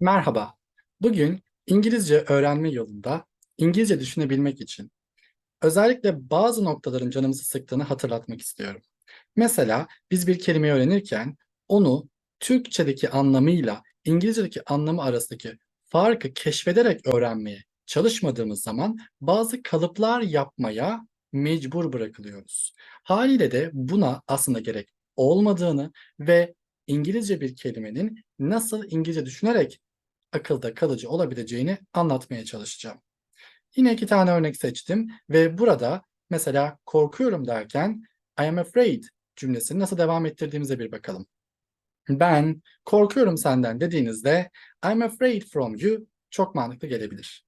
Merhaba. Bugün İngilizce öğrenme yolunda İngilizce düşünebilmek için özellikle bazı noktaların canımızı sıktığını hatırlatmak istiyorum. Mesela biz bir kelime öğrenirken onu Türkçedeki anlamıyla İngilizce'deki anlamı arasındaki farkı keşfederek öğrenmeye çalışmadığımız zaman bazı kalıplar yapmaya mecbur bırakılıyoruz. Haliyle de buna aslında gerek olmadığını ve İngilizce bir kelimenin nasıl İngilizce düşünerek akılda kalıcı olabileceğini anlatmaya çalışacağım. Yine iki tane örnek seçtim ve burada mesela korkuyorum derken I am afraid cümlesini nasıl devam ettirdiğimize bir bakalım. Ben korkuyorum senden dediğinizde I'm afraid from you çok mantıklı gelebilir.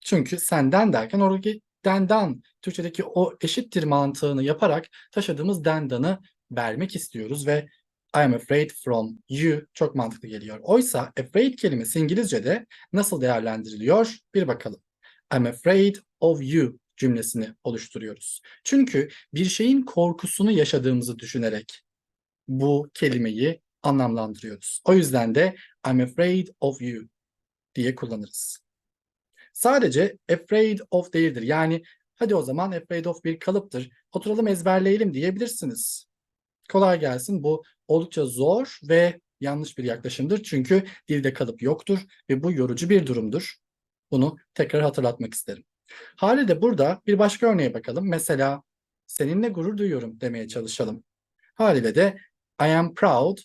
Çünkü senden derken oradaki dendan, Türkçedeki o eşittir mantığını yaparak taşıdığımız dendanı vermek istiyoruz ve I am afraid from you çok mantıklı geliyor. Oysa afraid kelimesi İngilizce'de nasıl değerlendiriliyor? Bir bakalım. I'm afraid of you cümlesini oluşturuyoruz. Çünkü bir şeyin korkusunu yaşadığımızı düşünerek bu kelimeyi anlamlandırıyoruz. O yüzden de I'm afraid of you diye kullanırız. Sadece afraid of değildir. Yani hadi o zaman afraid of bir kalıptır. Oturalım ezberleyelim diyebilirsiniz. Kolay gelsin. Bu oldukça zor ve yanlış bir yaklaşımdır. Çünkü dilde kalıp yoktur ve bu yorucu bir durumdur. Bunu tekrar hatırlatmak isterim. Haliyle burada bir başka örneğe bakalım. Mesela seninle gurur duyuyorum demeye çalışalım. Haliyle de I am proud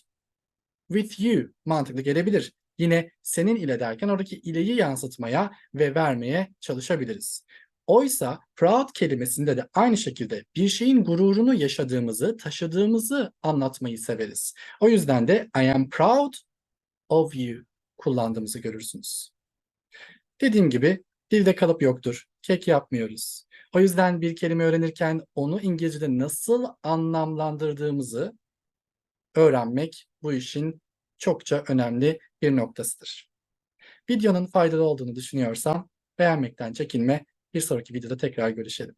with you mantıklı gelebilir. Yine senin ile derken oradaki ileyi yansıtmaya ve vermeye çalışabiliriz. Oysa proud kelimesinde de aynı şekilde bir şeyin gururunu yaşadığımızı, taşıdığımızı anlatmayı severiz. O yüzden de I am proud of you kullandığımızı görürsünüz. Dediğim gibi dilde kalıp yoktur. Kek yapmıyoruz. O yüzden bir kelime öğrenirken onu İngilizce'de nasıl anlamlandırdığımızı öğrenmek bu işin çokça önemli bir noktasıdır. Videonun faydalı olduğunu düşünüyorsan beğenmekten çekinme. Bir sonraki videoda tekrar görüşelim.